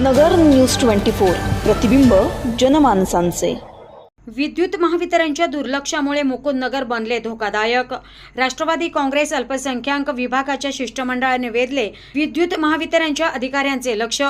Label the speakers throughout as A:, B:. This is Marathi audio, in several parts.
A: नगर न्यूज ट्वेंटी फोर प्रतिबिंब जनमानसांचे.
B: विद्युत महावितरणच्या दुर्लक्षामुळे मुकुंद नगर बनले धोकादायक. राष्ट्रवादी काँग्रेस अल्पसंख्याक विभागाच्या शिष्टमंडळाने वेधले विद्युत महावितरणच्या अधिकाऱ्यांचे लक्ष.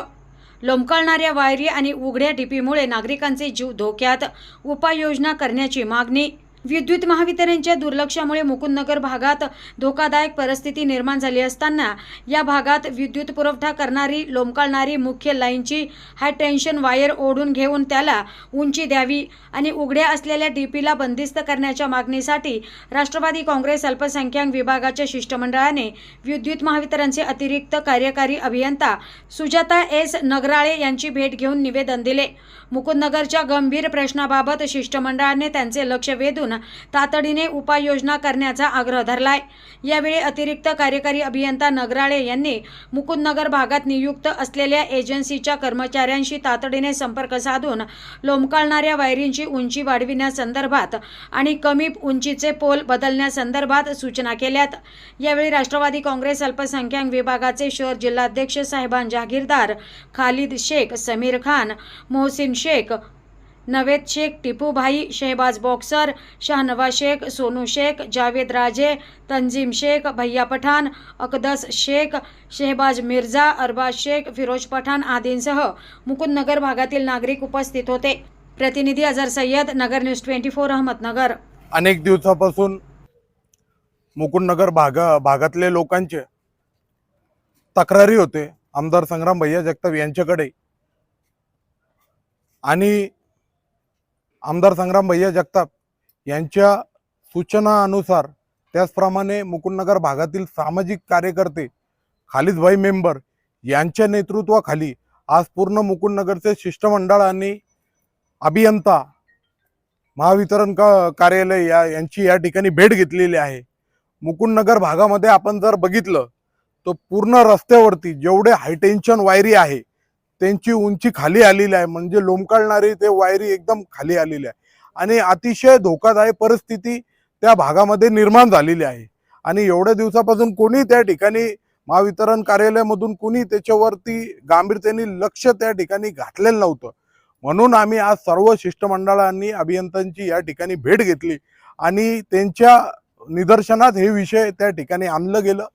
B: लोंबकळणाऱ्या वायरी आणि उघड्या डीपीमुळे नागरिकांचे जीव धोक्यात. उपाययोजना करण्याची मागणी विद्युत महावितरणच्या दुर्लक्षामुळे मुकुंदनगर भागात धोकादायक परिस्थिती निर्माण झाली असताना या भागात विद्युत पुरवठा करणारी लोंबकळणारी मुख्य लाईनची हाय टेन्शन वायर ओढून घेऊन त्याला उंची द्यावी आणि उघड्या असलेल्या डीपीला बंदिस्त करण्याच्या मागणीसाठी राष्ट्रवादी काँग्रेस अल्पसंख्याक विभागाच्या शिष्टमंडळाने विद्युत महावितरणचे अतिरिक्त कार्यकारी अभियंता सुजाता एस. नगराळे यांची भेट घेऊन निवेदन दिले. मुकुंदनगरच्या गंभीर प्रश्नाबाबत शिष्टमंडळाने त्यांचे लक्ष वेधून तातडीने उपाययोजना करण्याचा आग्रह धरलाय. यावेळी अतिरिक्त कार्यकारी अभियंता नगराळे यांनी मुकुंदनगर भागात नियुक्त असलेल्या एजन्सीच्या कर्मचाऱ्यांशी तातडीने संपर्क साधून लोंबकाळणाऱ्या वायरींची उंची वाढविण्यासंदर्भात आणि कमी उंचीचे पोल बदलण्यासंदर्भात सूचना केल्यात. यावेळी राष्ट्रवादी काँग्रेस अल्पसंख्याक विभागाचे शहर जिल्हाध्यक्ष साहेबान जहागीरदार खालिद शेख समीर खान मोहसिन शेख नवेद शेख टिपूभाई शहबाज बॉक्सर शाहनवाज शेख सोनू शेख जावेद राजे तंजीम शेख भैया पठाण अकदस शेख शहबाज मिर्झा अरबाज शेख फिरोज पठाण आदींसह मुकुंदनगर भागातील नागरिक उपस्थित होते. प्रतिनिधी Azhar Sayyad Nagar news twenty four Ahmednagar.
C: अनेक दिवसापासून मुकुंदनगर भागा भागातले लोकांचे तक्रारी होते. आमदार संग्राम भैया जगताप यांच्याकडे. आणि आमदार संग्राम भैया जगताप यांच्या सूचनानुसार त्याचप्रमाणे मुकुंदनगर भागातील सामाजिक कार्यकर्ते खालिदभाई मेंबर यांच्या नेतृत्वाखाली आज पूर्ण मुकुंदनगरचे शिष्टमंडळ आणि अभियंता महावितरण का कार्यालय या यांची या ठिकाणी भेट घेतलेली आहे. मुकुंदनगर भागामध्ये आपण जर बघितलं तर पूर्ण रस्त्यावरती जेवढे हायटेन्शन वायरी आहे त्यांची उंची खाली आलेली आहे. म्हणजे लोंबकाळणारी ते वायरी एकदम खाली आलेली आहे. आणि अतिशय धोकादायक परिस्थिती त्या भागामध्ये निर्माण झालेली आहे. आणि एवढ्या दिवसापासून कोणी त्या ठिकाणी महावितरण कार्यालयामधून कोणी त्याच्यावरती गांभीर्याने लक्ष त्या ठिकाणी घातलेलं नव्हतं. म्हणून आम्ही आज सर्व शिष्टमंडळांनी अभियंत्यांची या ठिकाणी भेट घेतली. आणि त्यांच्या निदर्शनात हे विषय त्या ठिकाणी आणलं गेलं.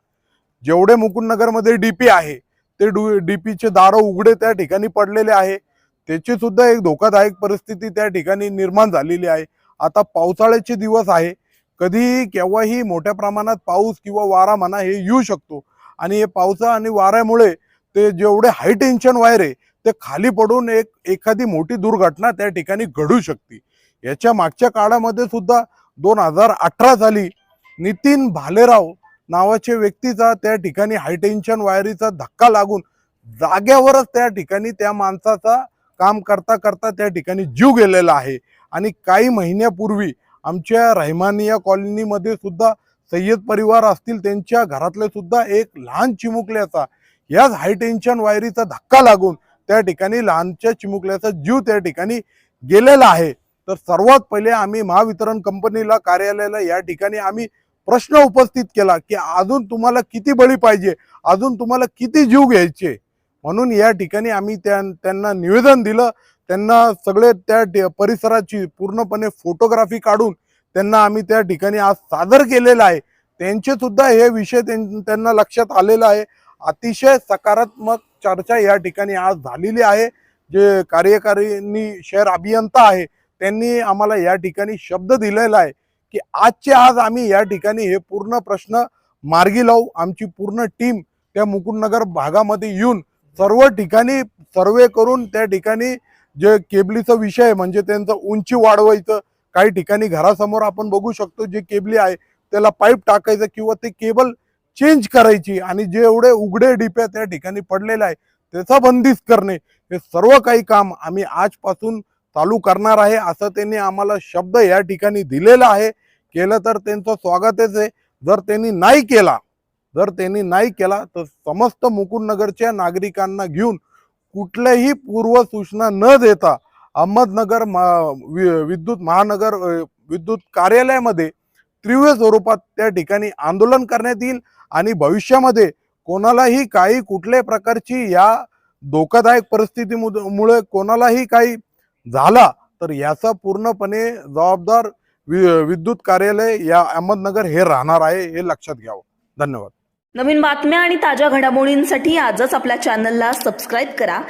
C: जेवढे मुकुंदनगरमध्ये डी पी आहे ते डू डीपीचे दारं उघडे त्या ठिकाणी पडलेले आहे. त्याची सुद्धा एक धोकादायक परिस्थिती त्या ठिकाणी निर्माण झालेली आहे. आता पावसाळ्याचे दिवस आहे. कधीही केव्हाही मोठ्या प्रमाणात पाऊस किंवा वारा म्हणा हे येऊ शकतो. आणि हे पावसा आणि वाऱ्यामुळे ते जेवढे हाय टेन्शन वायर आहे ते खाली पडून एक एखादी मोठी दुर्घटना त्या ठिकाणी घडू शकते. याच्या मागच्या काळामध्ये सुद्धा दोन हजार अठरा साली नितीन भालेराव नावाच्या व्यक्तीचा त्या ठिकाणी हायटेन्शन वायरीचा धक्का लागून जाग्यावरच त्या ठिकाणी त्या माणसाचा काम करता करता त्या ठिकाणी जीव गेलेला आहे. आणि काही महिन्यापूर्वी आमच्या रहमानिया कॉलनीमध्ये सुद्धा सय्यद परिवार असतील त्यांच्या घरातले सुद्धा एक लहान चिमुकल्याचा याच हायटेन्शन वायरीचा धक्का लागून त्या ठिकाणी लहानच्या चिमुकल्याचा जीव त्या ठिकाणी गेलेला आहे. तर सर्वात पहिले आम्ही महावितरण कंपनीला कार्यालयाला या ठिकाणी आम्ही प्रश्न उपस्थित केला की अजून तुम्हाला किती बळी पाहिजे? अजून तुम्हाला किती जीव घ्यायचे? म्हणून या ठिकाणी आम्ही त्या त्यांना निवेदन दिलं. त्यांना सगळे त्या परिसराची पूर्णपणे फोटोग्राफी काढून त्यांना आम्ही त्या ठिकाणी आज सादर केलेलं आहे. त्यांचे सुद्धा हे विषय त्यां- त्यांना लक्षात आलेला आहे. अतिशय सकारात्मक चर्चा या ठिकाणी आज झालेली आहे. जे कार्यकारिणी शहर अभियंता आहे त्यांनी आम्हाला या ठिकाणी शब्द दिलेला आहे. की आजचे आज आम्ही या ठिकाणी हे पूर्ण प्रश्न मार्गी लावू आमची पूर्ण टीम त्या मुकुंदनगर भागामध्ये येऊन सर्व ठिकाणी सर्वे करून त्या ठिकाणी जे केबलीचा विषय म्हणजे त्यांचं उंची वाढवायचं काही ठिकाणी घरासमोर आपण बघू शकतो जे केबली आहे त्याला पाईप टाकायचं किंवा ते केबल चेंज करायची आणि जे एवढे उघडे डिप्या त्या ठिकाणी पडलेले आहे त्याचा बंदिस्त करणे हे सर्व काही काम आम्ही आजपासून चालू करणार आहे असं त्यांनी आम्हाला शब्द या ठिकाणी दिलेला आहे. केलं तर त्यांचं स्वागतच आहे. जर त्यांनी नाही केला जर त्यांनी नाही केला तर समस्त मुकुंदनगरच्या नागरिकांना घेऊन कुठल्याही पूर्व सूचना न देता अहमदनगर वि- विद्युत महानगर विद्युत कार्यालयामध्ये तीव्र स्वरूपात त्या ठिकाणी आंदोलन करण्यात येईल आणि भविष्यामध्ये कोणालाही काही कुठल्याही प्रकारची या धोकादायक परिस्थितीमुळे कोणालाही काही झाला तर याचा पूर्णपणे जबाबदार वि- विद्युत कार्यालय या अहमदनगर हे राहणार आहे हे लक्षात घ्यावं. धन्यवाद.
D: नवीन बातम्या आणि ताज्या घडामोडींसाठी आजच आपल्या चॅनलला सबस्क्राईब करा.